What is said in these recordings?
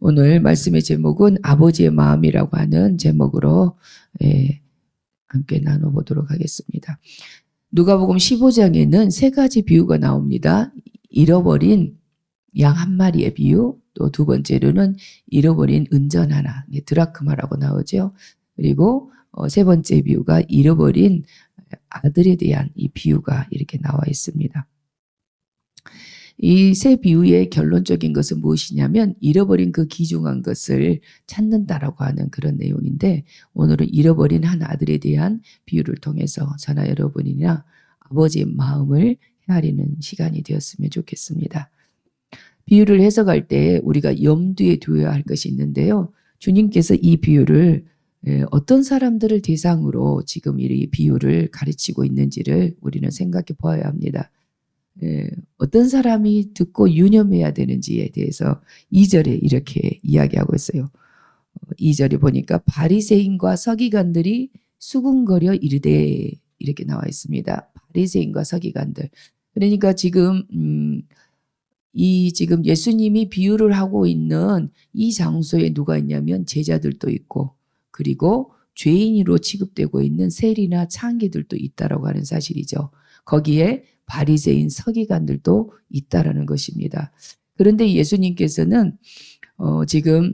오늘 말씀의 제목은 아버지의 마음이라고 하는 제목으로 예, 함께 나눠보도록 하겠습니다. 누가복음 15장에는 세 가지 비유가 나옵니다. 잃어버린 양 한 마리의 비유, 또 두 번째로는 잃어버린 은전 하나, 예, 드라크마라고 나오죠. 그리고 어, 세 번째 비유가 잃어버린 아들에 대한 이 비유가 이렇게 나와 있습니다. 이 세 비유의 결론적인 것은 무엇이냐면 잃어버린 그 귀중한 것을 찾는다라고 하는 그런 내용인데 오늘은 잃어버린 한 아들에 대한 비유를 통해서 저나 여러분이나 아버지의 마음을 헤아리는 시간이 되었으면 좋겠습니다. 비유를 해석할 때 우리가 염두에 두어야 할 것이 있는데요. 주님께서 이 비유를 예, 어떤 사람들을 대상으로 지금 이 비유를 가르치고 있는지를 우리는 생각해 보아야 합니다. 예, 어떤 사람이 듣고 유념해야 되는지에 대해서 2절에 이렇게 이야기하고 있어요. 2절에 보니까 바리새인과 서기관들이 수군거려 이르되 이렇게 나와 있습니다. 바리새인과 서기관들. 그러니까 지금 음, 이 지금 예수님이 비유를 하고 있는 이 장소에 누가 있냐면 제자들도 있고 그리고 죄인으로 취급되고 있는 세리나 창기들도 있다라고 하는 사실이죠. 거기에 바리새인 서기관들도 있다라는 것입니다. 그런데 예수님께서는 어, 지금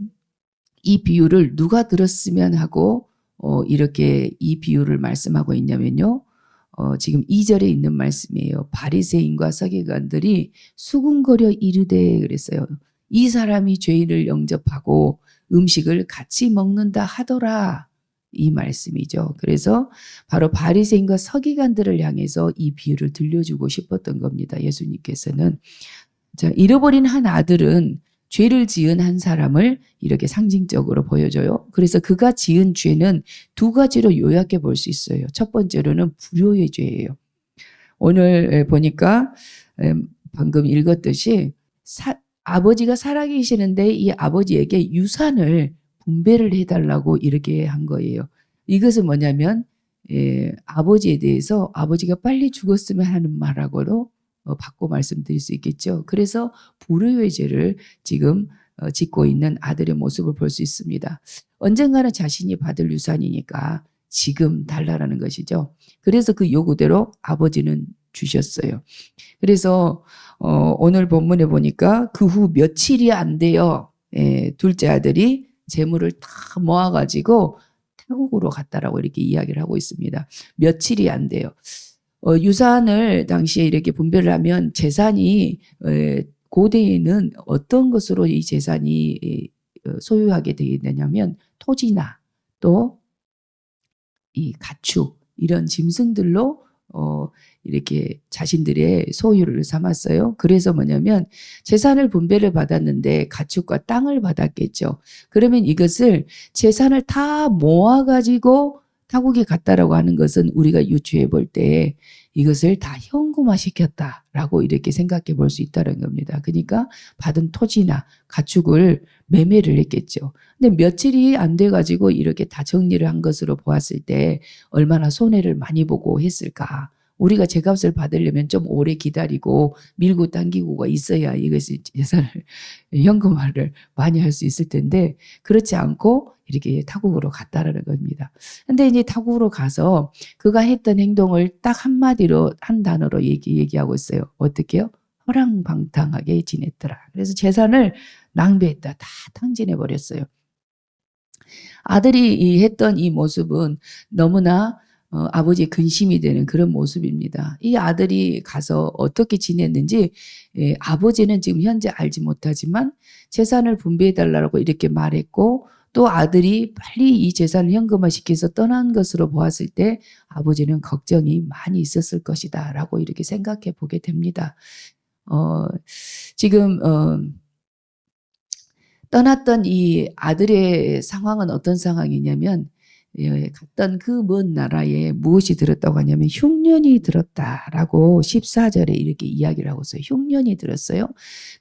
이 비유를 누가 들었으면 하고 어, 이렇게 이 비유를 말씀하고 있냐면요. 어, 지금 2절에 있는 말씀이에요. 바리새인과 서기관들이 수군거려 이르되 그랬어요. 이 사람이 죄인을 영접하고 음식을 같이 먹는다 하더라. 이 말씀이죠. 그래서 바로 바리새인과 서기관들을 향해서 이 비유를 들려주고 싶었던 겁니다. 예수님께서는 자, 잃어버린 한 아들은 죄를 지은 한 사람을 이렇게 상징적으로 보여줘요. 그래서 그가 지은 죄는 두 가지로 요약해 볼 수 있어요. 첫 번째로는 불효의 죄예요. 오늘 보니까 방금 읽었듯이 사, 아버지가 살아계시는데 이 아버지에게 유산을 분배를 해달라고 이렇게 한 거예요. 이것은 뭐냐면 예, 아버지에 대해서 아버지가 빨리 죽었으면 하는 말하고도 어, 바꿔 말씀드릴 수 있겠죠. 그래서 불의의 죄를 지금 어, 짓고 있는 아들의 모습을 볼 수 있습니다. 언젠가는 자신이 받을 유산이니까 지금 달라라는 것이죠. 그래서 그 요구대로 아버지는 주셨어요. 그래서 어, 오늘 본문에 보니까 그 후 며칠이 안 돼요. 예, 둘째 아들이 재물을 다 모아가지고 태국으로 갔다라고 이렇게 이야기를 하고 있습니다. 며칠이 안 돼요. 어, 유산을 당시에 이렇게 분배를 하면 재산이 에, 고대에는 어떤 것으로 이 재산이 어, 소유하게 되겠냐면 토지나 또 이 가축 이런 짐승들로 어, 이렇게 자신들의 소유를 삼았어요. 그래서 뭐냐면 재산을 분배를 받았는데 가축과 땅을 받았겠죠. 그러면 이것을 재산을 다 모아가지고 타국에 갔다라고 하는 것은 우리가 유추해 볼 때 이것을 다 현금화 시켰다라고 이렇게 생각해 볼 수 있다는 겁니다. 그러니까 받은 토지나 가축을 매매를 했겠죠. 근데 며칠이 안 돼 가지고 이렇게 다 정리를 한 것으로 보았을 때 얼마나 손해를 많이 보고 했을까? 우리가 제값을 받으려면 좀 오래 기다리고 밀고 당기고가 있어야 이것이 재산을 현금화를 많이 할 수 있을 텐데 그렇지 않고 이렇게 타국으로 갔다라는 겁니다. 근데 이제 타국으로 가서 그가 했던 행동을 딱 한마디로 한 단어로 얘기, 얘기하고 있어요. 어떻게요? 허랑방탕하게 지냈더라. 그래서 재산을 낭비했다. 다 탕진해 버렸어요. 아들이 했던 이 모습은 너무나 어, 아버지의 근심이 되는 그런 모습입니다. 이 아들이 가서 어떻게 지냈는지 예, 아버지는 지금 현재 알지 못하지만 재산을 분배해 달라고 이렇게 말했고 또 아들이 빨리 이 재산을 현금화 시켜서 떠난 것으로 보았을 때 아버지는 걱정이 많이 있었을 것이다 라고 이렇게 생각해 보게 됩니다. 어, 지금 어, 떠났던 이 아들의 상황은 어떤 상황이냐면 예, 갔던 그 먼 나라에 무엇이 들었다고 하냐면 흉년이 들었다라고 14절에 이렇게 이야기를 하고 있어요. 흉년이 들었어요.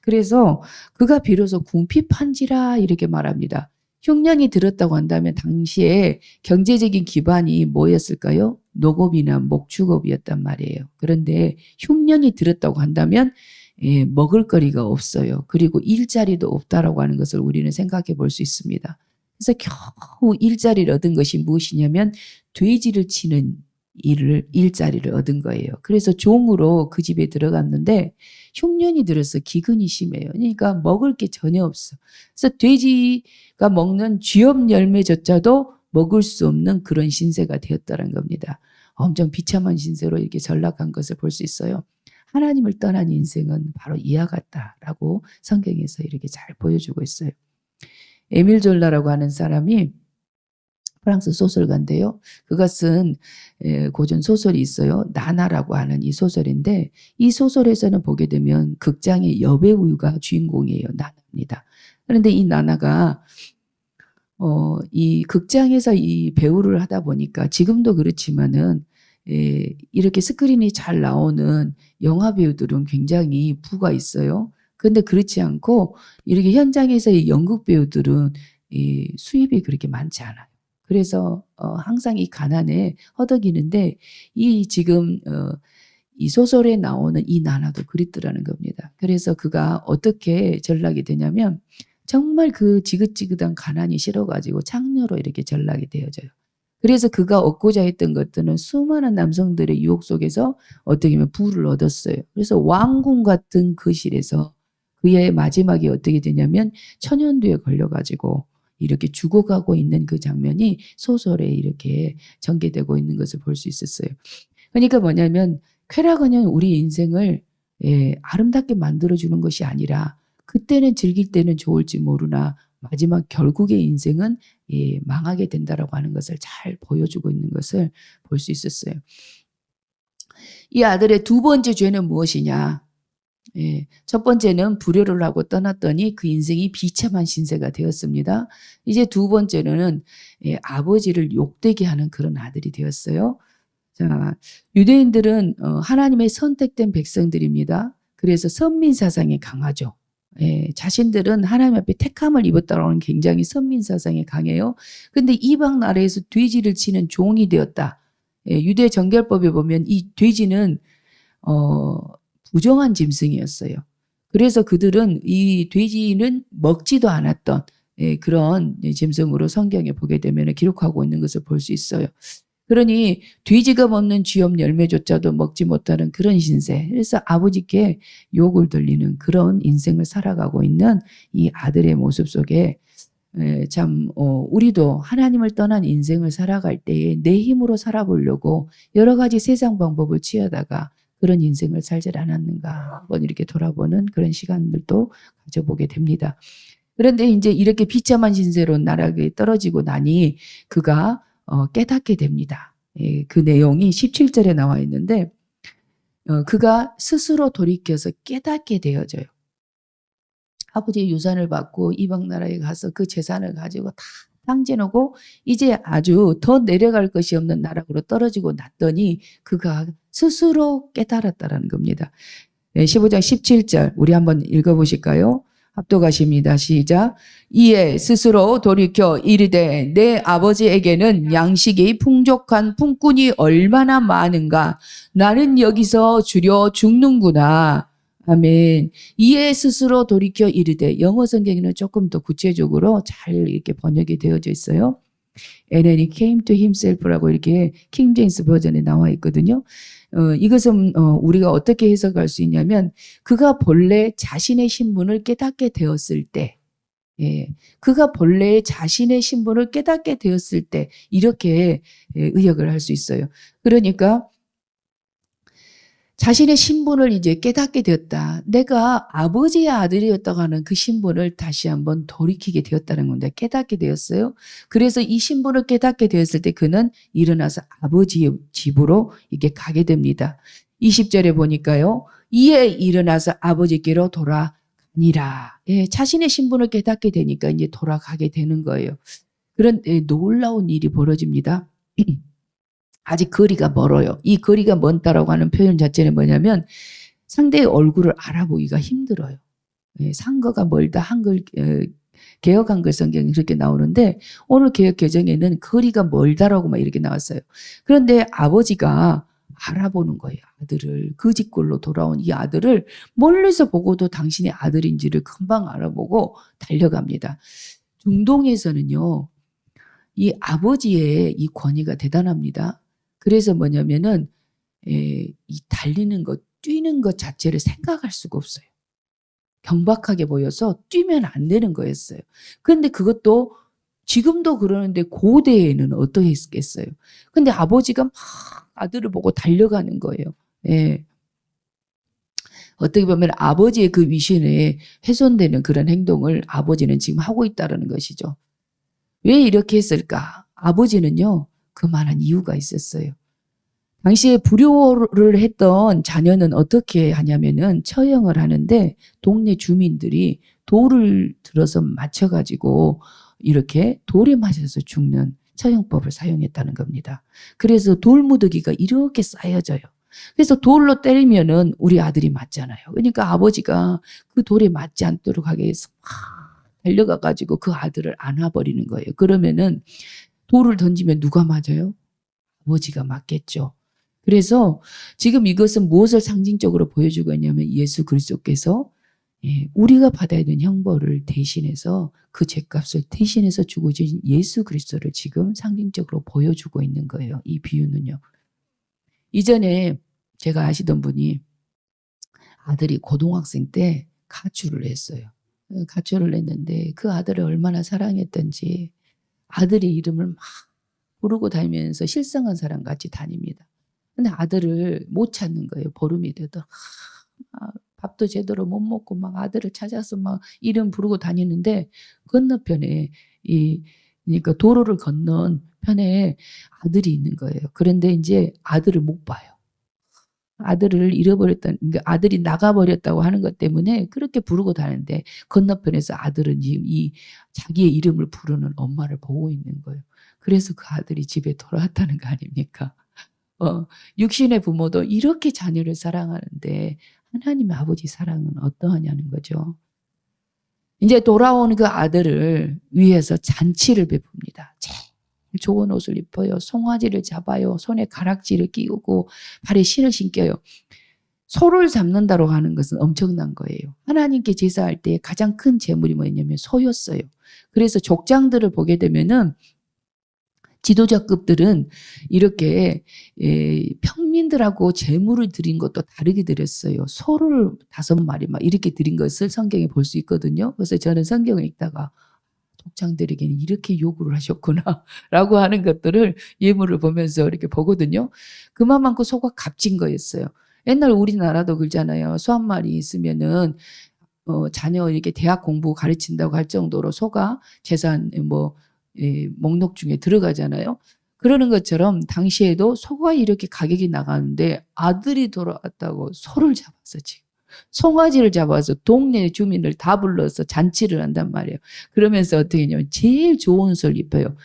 그래서 그가 비로소 궁핍한지라 이렇게 말합니다. 흉년이 들었다고 한다면 당시에 경제적인 기반이 뭐였을까요? 농업이나 목축업이었단 말이에요. 그런데 흉년이 들었다고 한다면 예, 먹을 거리가 없어요. 그리고 일자리도 없다라고 하는 것을 우리는 생각해 볼 수 있습니다. 그래서 겨우 일자리를 얻은 것이 무엇이냐면 돼지를 치는 일을 일자리를 얻은 거예요. 그래서 종으로 그 집에 들어갔는데 흉년이 들어서 기근이 심해요. 그러니까 먹을 게 전혀 없어. 그래서 돼지가 먹는 쥐업 열매조차도 먹을 수 없는 그런 신세가 되었다는 겁니다. 엄청 비참한 신세로 이렇게 전락한 것을 볼 수 있어요. 하나님을 떠난 인생은 바로 이와 같다라고 성경에서 이렇게 잘 보여주고 있어요. 에밀 졸라라고 하는 사람이 프랑스 소설가인데요. 그가 쓴 에, 고전 소설이 있어요. 나나라고 하는 이 소설인데 이 소설에서는 보게 되면 극장의 여배우가 주인공이에요. 나나입니다. 그런데 이 나나가 어, 이 극장에서 이 배우를 하다 보니까 지금도 그렇지만은 에, 이렇게 스크린이 잘 나오는 영화 배우들은 굉장히 부가 있어요. 근데 그렇지 않고 이렇게 현장에서의 연극 배우들은 이 수입이 그렇게 많지 않아요. 그래서 어, 항상 이 가난에 허덕이는데 이 지금 어, 이 소설에 나오는 이 나나도 그립더라는 겁니다. 그래서 그가 어떻게 전락이 되냐면 정말 그 지긋지긋한 가난이 싫어가지고 창녀로 이렇게 전락이 되어져요. 그래서 그가 얻고자 했던 것들은 수많은 남성들의 유혹 속에서 어떻게 보면 부를 얻었어요. 그래서 왕궁 같은 거실에서 그의 마지막이 어떻게 되냐면 천연두에 걸려가지고 이렇게 죽어가고 있는 그 장면이 소설에 이렇게 전개되고 있는 것을 볼 수 있었어요. 그러니까 뭐냐면 쾌락은요 우리 인생을 예, 아름답게 만들어주는 것이 아니라 그때는 즐길 때는 좋을지 모르나 마지막 결국의 인생은 예, 망하게 된다라고 하는 것을 잘 보여주고 있는 것을 볼 수 있었어요. 이 아들의 두 번째 죄는 무엇이냐? 예, 첫 번째는 불효를 하고 떠났더니 그 인생이 비참한 신세가 되었습니다. 이제 두 번째는 예, 아버지를 욕되게 하는 그런 아들이 되었어요. 자, 유대인들은 어, 하나님의 선택된 백성들입니다. 그래서 선민 사상이 강하죠. 예, 자신들은 하나님 앞에 택함을 입었다라는 굉장히 선민 사상이 강해요. 근데 이방 나라에서 돼지를 치는 종이 되었다. 예, 유대 정결법에 보면 이 돼지는 어, 부정한 짐승이었어요. 그래서 그들은 이 돼지는 먹지도 않았던 예, 그런 짐승으로 성경에 보게 되면 기록하고 있는 것을 볼 수 있어요. 그러니 돼지가 먹는 쥐업 열매조차도 먹지 못하는 그런 신세. 그래서 아버지께 욕을 들리는 그런 인생을 살아가고 있는 이 아들의 모습 속에 에, 참 어, 우리도 하나님을 떠난 인생을 살아갈 때에 내 힘으로 살아보려고 여러 가지 세상 방법을 취하다가 그런 인생을 살질 않았는가 한번 이렇게 돌아보는 그런 시간들도 가져보게 됩니다. 그런데 이제 이렇게 비참한 신세로 나락에 떨어지고 나니 그가 어, 깨닫게 됩니다. 예, 그 내용이 17절에 나와 있는데 어, 그가 스스로 돌이켜서 깨닫게 되어져요. 아버지의 유산을 받고 이방 나라에 가서 그 재산을 가지고 다 탕진하고 이제 아주 더 내려갈 것이 없는 나락으로 떨어지고 났더니 그가 스스로 깨달았다라는 겁니다. 네, 15장 17절 우리 한번 읽어보실까요? 합독하십니다. 시작. 이에 스스로 돌이켜 이르되 내 아버지에게는 양식이 풍족한 품꾼이 얼마나 많은가 나는 여기서 줄여 죽는구나. 아멘. 이에 스스로 돌이켜 이르되 영어 성경에는 조금 더 구체적으로 잘 이렇게 번역이 되어져 있어요. Then he came to himself라고 이렇게 킹 제임스 버전에 나와 있거든요. 어, 이것은 어, 우리가 어떻게 해석할 수 있냐면 그가 본래 자신의 신분을 깨닫게 되었을 때 예, 그가 본래 자신의 신분을 깨닫게 되었을 때 이렇게 예, 의역을 할 수 있어요. 그러니까 자신의 신분을 이제 깨닫게 되었다. 내가 아버지의 아들이었다고 하는 그 신분을 다시 한번 돌이키게 되었다는 겁니다. 깨닫게 되었어요. 그래서 이 신분을 깨닫게 되었을 때 그는 일어나서 아버지의 집으로 이게 가게 됩니다. 20절에 보니까요. 이에 일어나서 아버지께로 돌아가니라. 예, 자신의 신분을 깨닫게 되니까 이제 돌아가게 되는 거예요. 그런 예, 놀라운 일이 벌어집니다. 아직 거리가 멀어요. 이 거리가 먼다라고 하는 표현 자체는 뭐냐면 상대의 얼굴을 알아보기가 힘들어요. 예, 상거가 멀다 한글 에, 개혁 한글 성경이 그렇게 나오는데 오늘 개혁 개정에는 거리가 멀다라고 막 이렇게 나왔어요. 그런데 아버지가 알아보는 거예요. 아들을 그 집골로 돌아온 이 아들을 멀리서 보고도 당신의 아들인지를 금방 알아보고 달려갑니다. 중동에서는요. 이 아버지의 이 권위가 대단합니다. 그래서 뭐냐면은 에, 이 달리는 것, 뛰는 것 자체를 생각할 수가 없어요. 경박하게 보여서 뛰면 안 되는 거였어요. 그런데 그것도 지금도 그러는데 고대에는 어떻게 했겠어요? 근데 아버지가 막 아들을 보고 달려가는 거예요. 예. 어떻게 보면 아버지의 그 위신에 훼손되는 그런 행동을 아버지는 지금 하고 있다는 것이죠. 왜 이렇게 했을까? 아버지는요, 그만한 이유가 있었어요. 당시에 불효를 했던 자녀는 어떻게 하냐면은 처형을 하는데 동네 주민들이 돌을 들어서 맞춰가지고 이렇게 돌에 맞아서 죽는 처형법을 사용했다는 겁니다. 그래서 돌무더기가 이렇게 쌓여져요. 그래서 돌로 때리면은 우리 아들이 맞잖아요. 그러니까 아버지가 그 돌에 맞지 않도록 하기 위해서 막 달려가 가지고 그 아들을 안아버리는 거예요. 그러면은 돌을 던지면 누가 맞아요? 아버지가 맞겠죠. 그래서 지금 이것은 무엇을 상징적으로 보여주고 있냐면 예수 그리스도께서 예, 우리가 받아야 되는 형벌을 대신해서 그 죄값을 대신해서 죽어진 예수 그리스도를 지금 상징적으로 보여주고 있는 거예요. 이 비유는요. 이전에 제가 아시던 분이 아들이 고등학생 때 가출을 했어요. 어, 가출을 했는데 그 아들을 얼마나 사랑했던지 아들의 이름을 막 부르고 다니면서 실성한 사람 같이 다닙니다. 근데 아들을 못 찾는 거예요. 보름이 돼도. 아, 밥도 제대로 못 먹고 막 아들을 찾아서 막 이름 부르고 다니는데 건너편에 이 그러니까 도로를 건넌 편에 아들이 있는 거예요. 그런데 이제 아들을 못 봐요. 아들을 잃어버렸다는 그러니까 아들이 나가버렸다고 하는 것 때문에 그렇게 부르고 다니는데 건너편에서 아들은 지금 이 자기의 이름을 부르는 엄마를 보고 있는 거예요. 그래서 그 아들이 집에 돌아왔다는 거 아닙니까? 어, 육신의 부모도 이렇게 자녀를 사랑하는데 하나님의 아버지 사랑은 어떠하냐는 거죠. 이제 돌아온 그 아들을 위해서 잔치를 베풉니다. 좋은 옷을 입어요. 송아지를 잡아요. 손에 가락지를 끼우고 발에 신을 신겨요. 소를 잡는다고 하는 것은 엄청난 거예요. 하나님께 제사할 때 가장 큰 재물이 뭐냐면 소였어요. 그래서 족장들을 보게 되면은 지도자급들은 이렇게 예, 평민들하고 재물을 드린 것도 다르게 드렸어요. 소를 다섯 마리 막 이렇게 드린 것을 성경에 볼 수 있거든요. 그래서 저는 성경을 읽다가 족장들에게는 이렇게 요구를 하셨구나라고 하는 것들을 예물을 보면서 이렇게 보거든요. 그만큼 소가 값진 거였어요. 옛날 우리나라도 그러잖아요. 소 한 마리 있으면은 어, 자녀 이렇게 대학 공부 가르친다고 할 정도로 소가 재산 뭐 예, 목록 중에 들어가잖아요. 그러는 것처럼 당시에도 소가 이렇게 가격이 나가는데 아들이 돌아왔다고 소를 잡았어 지금. 송아지를 잡아서 동네 주민을 다 불러서 잔치를 한단 말이에요. 그러면서 어떻게 했냐면 제일 좋은 옷을 입어요.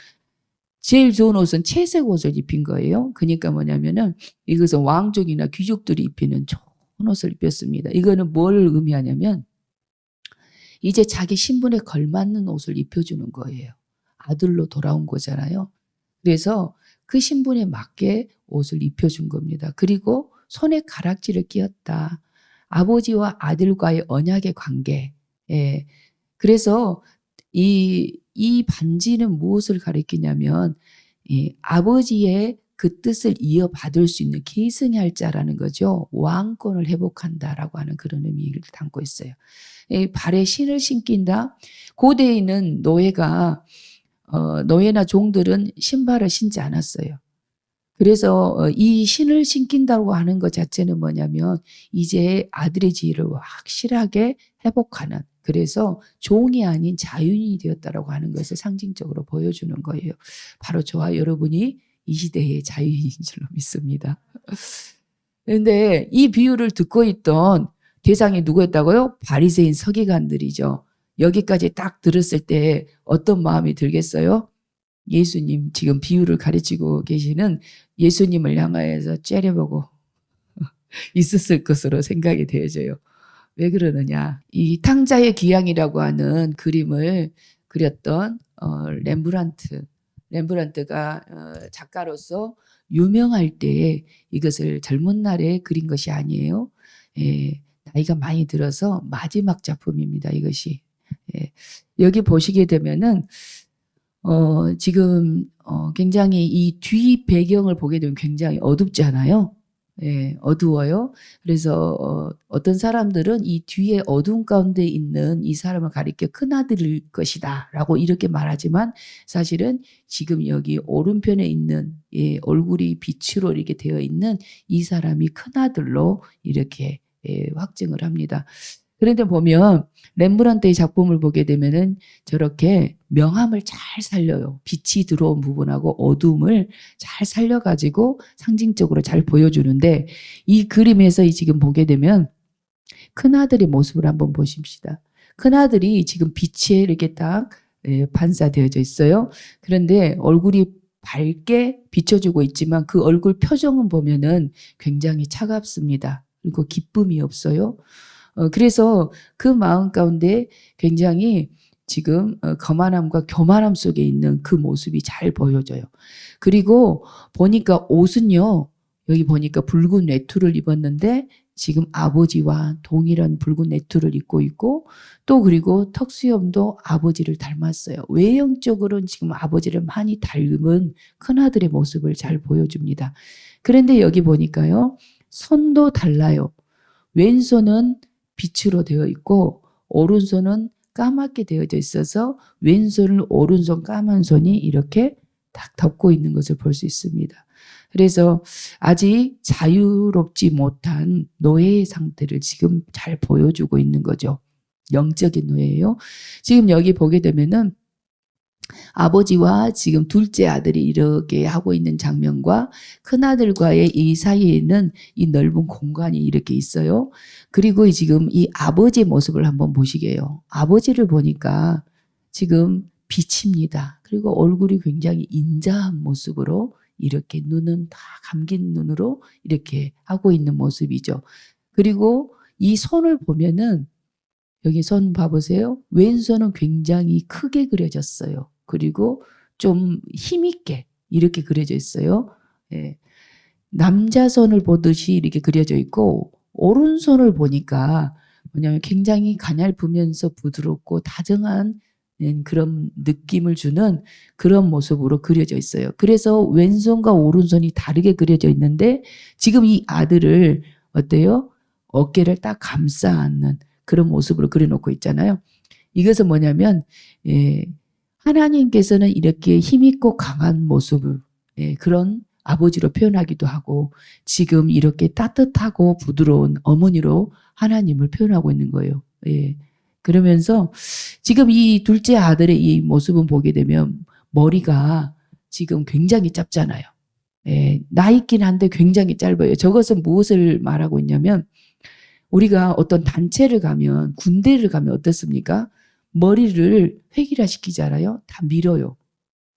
제일 좋은 옷은 채색 옷을 입힌 거예요. 그러니까 뭐냐면은 이것은 왕족이나 귀족들이 입히는 좋은 옷을 입혔습니다. 이거는 뭘 의미하냐면 이제 자기 신분에 걸맞는 옷을 입혀주는 거예요. 아들로 돌아온 거잖아요. 그래서 그 신분에 맞게 옷을 입혀준 겁니다. 그리고 손에 가락지를 끼었다. 아버지와 아들과의 언약의 관계. 예. 그래서 이, 이 반지는 무엇을 가리키냐면, 이 아버지의 그 뜻을 이어받을 수 있는 계승할 자라는 거죠. 왕권을 회복한다라고 하는 그런 의미를 담고 있어요. 이 발에 신을 신긴다. 고대에는 노예가 어, 노예나 종들은 신발을 신지 않았어요. 그래서 어, 이 신을 신긴다고 하는 것 자체는 뭐냐면 이제 아들의 지위를 확실하게 회복하는 그래서 종이 아닌 자유인이 되었다라고 하는 것을 상징적으로 보여주는 거예요. 바로 저와 여러분이 이 시대의 자유인인 줄로 믿습니다. 그런데 이 비유를 듣고 있던 대상이 누구였다고요? 바리새인 서기관들이죠. 여기까지 딱 들었을 때 어떤 마음이 들겠어요? 예수님 지금 비유를 가르치고 계시는 예수님을 향하여서 째려보고 있었을 것으로 생각이 되어져요. 왜 그러느냐? 이 탕자의 기양이라고 하는 그림을 그렸던 어, 렘브란트 렘브란트가 어, 작가로서 유명할 때에 이것을 젊은 날에 그린 것이 아니에요. 예, 나이가 많이 들어서 마지막 작품입니다. 이것이 예, 여기 보시게 되면은 어, 지금 어, 굉장히 이 뒤 배경을 보게 되면 굉장히 어둡잖아요. 예, 어두워요. 그래서 어, 어떤 사람들은 이 뒤에 어두운 가운데 있는 이 사람을 가리켜 큰 아들일 것이다라고 이렇게 말하지만 사실은 지금 여기 오른편에 있는 예, 얼굴이 빛으로 이렇게 되어 있는 이 사람이 큰 아들로 이렇게 예, 확증을 합니다. 그런데 보면 렘브란트의 작품을 보게 되면은 저렇게 명암을 잘 살려요. 빛이 들어온 부분하고 어둠을 잘 살려가지고 상징적으로 잘 보여주는데 이 그림에서 이 지금 보게 되면 큰 아들의 모습을 한번 보십시다. 큰 아들이 지금 빛에 이렇게 딱 예, 반사되어져 있어요. 그런데 얼굴이 밝게 비춰주고 있지만 그 얼굴 표정은 보면은 굉장히 차갑습니다. 그리고 기쁨이 없어요. 어, 그래서 그 마음 가운데 굉장히 지금 어, 거만함과 교만함 속에 있는 그 모습이 잘 보여져요. 그리고 보니까 옷은요, 여기 보니까 붉은 외투를 입었는데 지금 아버지와 동일한 붉은 외투를 입고 있고 또 그리고 턱수염도 아버지를 닮았어요. 외형적으로는 지금 아버지를 많이 닮은 큰아들의 모습을 잘 보여줍니다. 그런데 여기 보니까요, 손도 달라요. 왼손은 빛으로 되어 있고 오른손은 까맣게 되어져 있어서 왼손을 오른손 까만 손이 이렇게 딱 덮고 있는 것을 볼 수 있습니다. 그래서 아직 자유롭지 못한 노예의 상태를 지금 잘 보여주고 있는 거죠. 영적인 노예예요. 지금 여기 보게 되면은 아버지와 지금 둘째 아들이 이렇게 하고 있는 장면과 큰아들과의 이 사이에는 이 넓은 공간이 이렇게 있어요. 그리고 지금 이 아버지의 모습을 한번 보시게요. 아버지를 보니까 지금 비칩니다. 그리고 얼굴이 굉장히 인자한 모습으로 이렇게 눈은 다 감긴 눈으로 이렇게 하고 있는 모습이죠. 그리고 이 손을 보면은 여기 손 봐보세요. 왼손은 굉장히 크게 그려졌어요. 그리고 좀 힘있게 이렇게 그려져 있어요. 예. 남자 손을 보듯이 이렇게 그려져 있고 오른손을 보니까 뭐냐면 굉장히 가냘프면서 부드럽고 다정한 그런 느낌을 주는 그런 모습으로 그려져 있어요. 그래서 왼손과 오른손이 다르게 그려져 있는데 지금 이 아들을 어때요? 어깨를 딱 감싸 안는 그런 모습으로 그려놓고 있잖아요. 이것은 뭐냐면 예, 하나님께서는 이렇게 힘있고 강한 모습을 예, 그런 아버지로 표현하기도 하고 지금 이렇게 따뜻하고 부드러운 어머니로 하나님을 표현하고 있는 거예요. 예. 그러면서 지금 이 둘째 아들의 이 모습은 보게 되면 머리가 지금 굉장히 짧잖아요. 예, 나 있긴 한데 굉장히 짧아요. 저것은 무엇을 말하고 있냐면 우리가 어떤 단체를 가면 군대를 가면 어떻습니까? 머리를 획일화시키잖아요. 다 밀어요.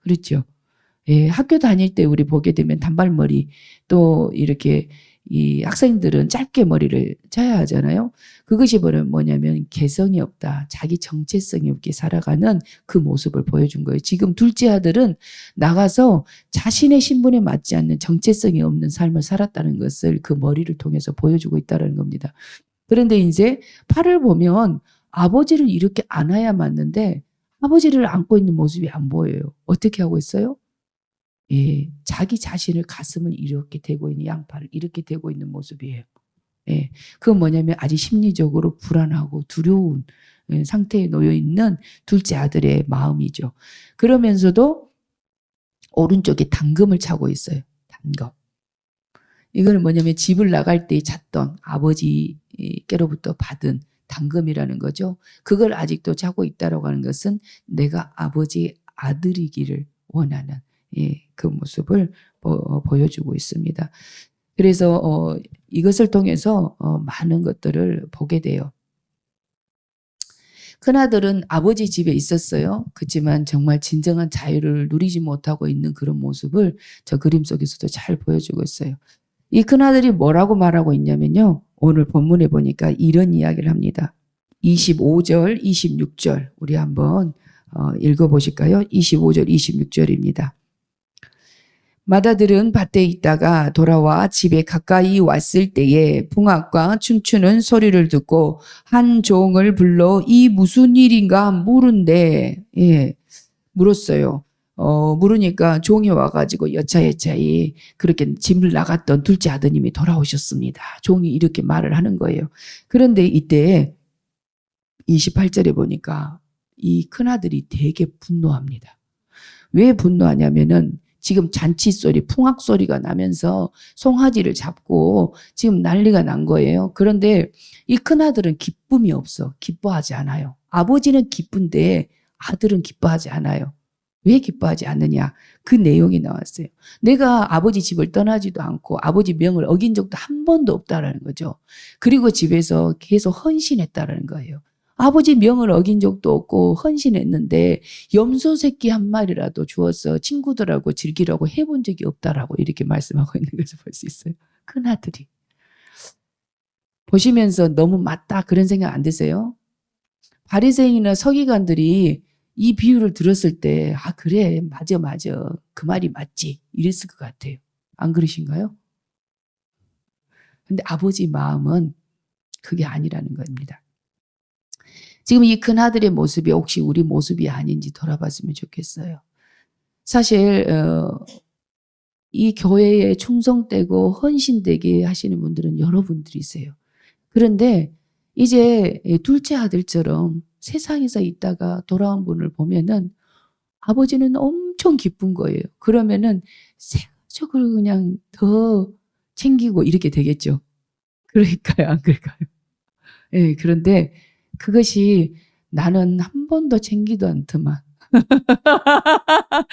그렇죠. 예, 학교 다닐 때 우리 보게 되면 단발머리 또 이렇게 이 학생들은 짧게 머리를 짜야 하잖아요. 그것이 뭐냐면 개성이 없다. 자기 정체성이 없게 살아가는 그 모습을 보여준 거예요. 지금 둘째 아들은 나가서 자신의 신분에 맞지 않는 정체성이 없는 삶을 살았다는 것을 그 머리를 통해서 보여주고 있다는 겁니다. 그런데 이제 팔을 보면 아버지를 이렇게 안아야 맞는데 아버지를 안고 있는 모습이 안 보여요. 어떻게 하고 있어요? 예, 자기 자신을 가슴을 이렇게 대고 있는 양팔을 이렇게 대고 있는 모습이에요. 예, 그건 뭐냐면 아직 심리적으로 불안하고 두려운 예, 상태에 놓여 있는 둘째 아들의 마음이죠. 그러면서도 오른쪽에 당금을 차고 있어요. 당금. 이거는 뭐냐면 집을 나갈 때 찾던 아버지께로부터 받은 당금이라는 거죠. 그걸 아직도 차고 있다라고 하는 것은 내가 아버지의 아들이기를 원하는 예, 그 모습을 보, 여주고 있습니다. 그래서 어, 이것을 통해서 어, 많은 것들을 보게 돼요. 큰아들은 아버지 집에 있었어요. 그렇지만 정말 진정한 자유를 누리지 못하고 있는 그런 모습을 저 그림 속에서도 잘 보여주고 있어요. 이 큰아들이 뭐라고 말하고 있냐면요. 오늘 본문에 보니까 이런 이야기를 합니다. 25절, 26절 우리 한번 어, 읽어보실까요? 25절, 26절입니다. 마다들은 밭에 있다가 돌아와 집에 가까이 왔을 때에 풍악과 춤추는 소리를 듣고 한 종을 불러 이 무슨 일인가 물은데 예 물었어요. 어 물으니까 종이 와가지고 여차여차히 그렇게 집을 나갔던 둘째 아드님이 돌아오셨습니다. 종이 이렇게 말을 하는 거예요. 그런데 이때 28절에 보니까 이 큰아들이 되게 분노합니다. 왜 분노하냐면은 지금 잔치 소리, 풍악 소리가 나면서 송아지를 잡고 지금 난리가 난 거예요. 그런데 이 큰아들은 기쁨이 없어. 기뻐하지 않아요. 아버지는 기쁜데 아들은 기뻐하지 않아요. 왜 기뻐하지 않느냐? 그 내용이 나왔어요. 내가 아버지 집을 떠나지도 않고 아버지 명을 어긴 적도 한 번도 없다라는 거죠. 그리고 집에서 계속 헌신했다라는 거예요. 아버지 명을 어긴 적도 없고 헌신했는데 염소 새끼 한 마리라도 주어서 친구들하고 즐기라고 해본 적이 없다라고 이렇게 말씀하고 있는 것을 볼 수 있어요. 큰 아들이. 보시면서 너무 맞다 그런 생각 안 드세요? 바리새인이나 서기관들이 이 비유를 들었을 때 아 그래 맞아 맞아 그 말이 맞지 이랬을 것 같아요. 안 그러신가요? 근데 아버지 마음은 그게 아니라는 겁니다. 지금 이 큰아들의 모습이 혹시 우리 모습이 아닌지 돌아봤으면 좋겠어요. 사실 어, 이 교회에 충성되고 헌신되게 하시는 분들은 여러분들이세요. 그런데 이제 둘째 아들처럼 세상에서 있다가 돌아온 분을 보면은 아버지는 엄청 기쁜 거예요. 그러면은 세적으로 그냥 더 챙기고 이렇게 되겠죠. 그러니까요, 안 그럴까요? 예, 그런데 그것이 나는 한 번도 챙기도 않더만.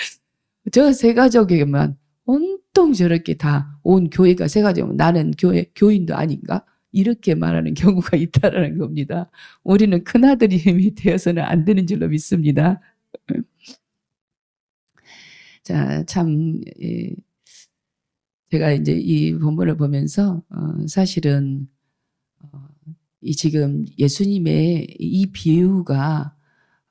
저 세 가족에게만 온통 저렇게 다 온 교회가 세 가족이면 나는 교회 교인도 아닌가? 이렇게 말하는 경우가 있다라는 겁니다. 우리는 큰아들이 힘이 되어서는 안 되는 줄로 믿습니다. 자, 참, 예, 제가 이제 이 본문을 보면서, 어, 사실은, 어, 이 지금 예수님의 이 비유가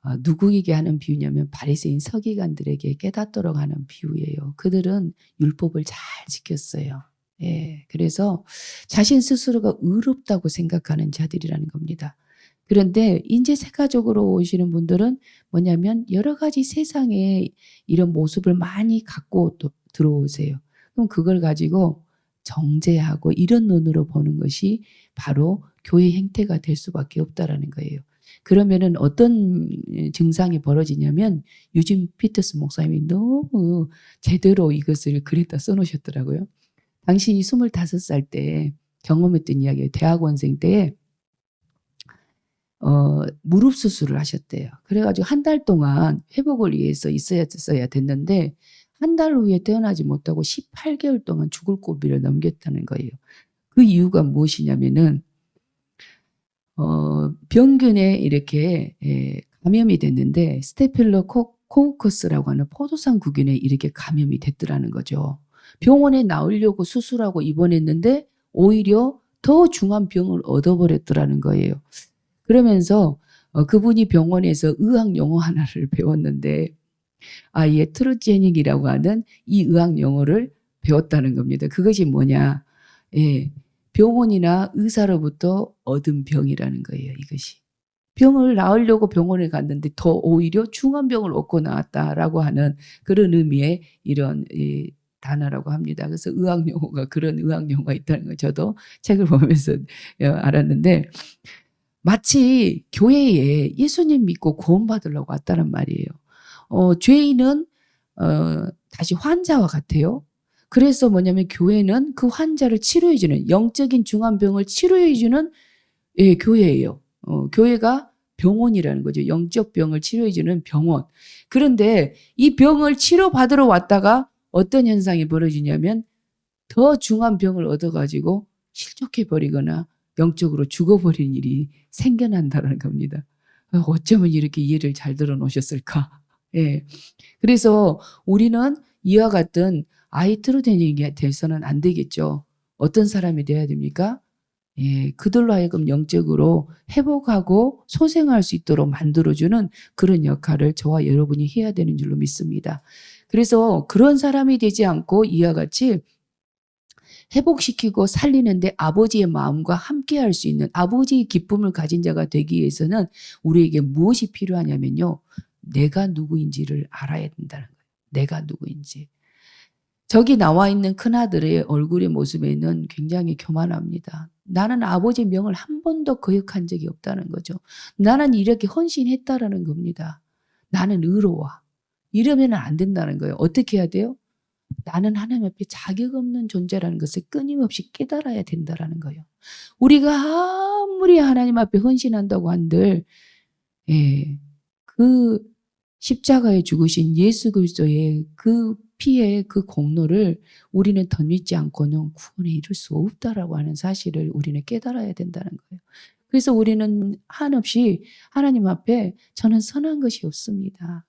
어, 누구에게 하는 비유냐면 바리새인 서기관들에게 깨닫도록 하는 비유예요. 그들은 율법을 잘 지켰어요. 예, 그래서 자신 스스로가 의롭다고 생각하는 자들이라는 겁니다. 그런데 이제 세가족으로 오시는 분들은 뭐냐면 여러 가지 세상에 이런 모습을 많이 갖고 또 들어오세요. 그럼 그걸 가지고 정죄하고 이런 눈으로 보는 것이 바로 교회 행태가 될 수밖에 없다라는 거예요. 그러면은 어떤 증상이 벌어지냐면 유진 피터스 목사님이 너무 제대로 이것을 글에다 써놓으셨더라고요. 당신이 25살 때 경험했던 이야기예요. 대학원생 때 어, 무릎 수술을 하셨대요. 그래가지고 한 달 동안 회복을 위해서 있어야 써야 됐는데 한 달 후에 태어나지 못하고 18개월 동안 죽을 고비를 넘겼다는 거예요. 그 이유가 무엇이냐면은 어, 병균에 이렇게 예, 감염이 됐는데 스테필러 코우커스라고 하는 포도상 구균에 이렇게 감염이 됐더라는 거죠. 병원에 나오려고 수술하고 입원했는데 오히려 더 중한 병을 얻어버렸더라는 거예요. 그러면서 어, 그분이 병원에서 의학 용어 하나를 배웠는데 아예 트루제닉이라고 하는 이 의학 용어를 배웠다는 겁니다. 그것이 뭐냐? 예, 병원이나 의사로부터 얻은 병이라는 거예요. 이것이. 병을 나으려고 병원에 갔는데 더 오히려 중한 병을 얻고 나왔다라고 하는 그런 의미의 이런 이 단어라고 합니다. 그래서 의학 용어가 그런 의학 용어가 있다는 걸 저도 책을 보면서 어, 알았는데 마치 교회에 예수님 믿고 구원받으려고 왔다는 말이에요. 어, 죄인은 어, 다시 환자와 같아요. 그래서 뭐냐면 교회는 그 환자를 치료해주는 영적인 중환병을 치료해주는 예, 교회예요. 어, 교회가 병원이라는 거죠. 영적 병을 치료해주는 병원. 그런데 이 병을 치료받으러 왔다가 어떤 현상이 벌어지냐면 더 중한 병을 얻어가지고 실족해 버리거나 영적으로 죽어버린 일이 생겨난다는 겁니다. 어, 어쩌면 이렇게 이해를 잘 들어 놓으셨을까? 예. 그래서 우리는 이와 같은 아이트로 되는 게 돼서는 안 되겠죠. 어떤 사람이 돼야 됩니까? 예, 그들로 하여금 영적으로 회복하고 소생할 수 있도록 만들어주는 그런 역할을 저와 여러분이 해야 되는 줄로 믿습니다. 그래서 그런 사람이 되지 않고 이와 같이 회복시키고 살리는데 아버지의 마음과 함께 할 수 있는 아버지의 기쁨을 가진 자가 되기 위해서는 우리에게 무엇이 필요하냐면요. 내가 누구인지를 알아야 된다는 거예요. 내가 누구인지. 저기 나와 있는 큰아들의 얼굴의 모습에는 굉장히 교만합니다. 나는 아버지의 명을 한 번도 거역한 적이 없다는 거죠. 나는 이렇게 헌신했다라는 겁니다. 나는 의로워. 이러면 안 된다는 거예요. 어떻게 해야 돼요? 나는 하나님 앞에 자격 없는 존재라는 것을 끊임없이 깨달아야 된다라는 거예요. 우리가 아무리 하나님 앞에 헌신한다고 한들, 예, 그 십자가에 죽으신 예수 그리스도의 그 피의 그 공로를 우리는 덧입지 않고는 구원에 이를 수 없다라고 하는 사실을 우리는 깨달아야 된다는 거예요. 그래서 우리는 한없이 하나님 앞에 저는 선한 것이 없습니다.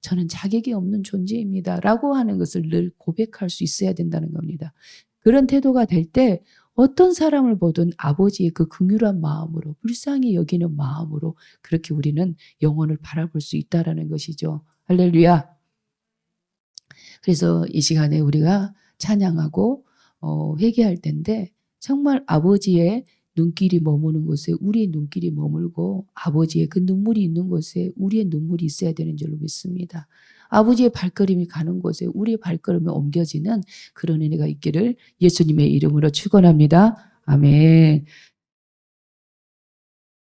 저는 자격이 없는 존재입니다. 라고 하는 것을 늘 고백할 수 있어야 된다는 겁니다. 그런 태도가 될 때 어떤 사람을 보든 아버지의 그 긍휼한 마음으로 불쌍히 여기는 마음으로 그렇게 우리는 영혼을 바라볼 수 있다라는 것이죠. 할렐루야. 그래서 이 시간에 우리가 찬양하고 어, 회개할 텐데 정말 아버지의 눈길이 머무는 곳에 우리의 눈길이 머물고 아버지의 그 눈물이 있는 곳에 우리의 눈물이 있어야 되는 줄로 믿습니다. 아버지의 발걸음이 가는 곳에 우리의 발걸음이 옮겨지는 그런 은혜가 있기를 예수님의 이름으로 축원합니다. 아멘.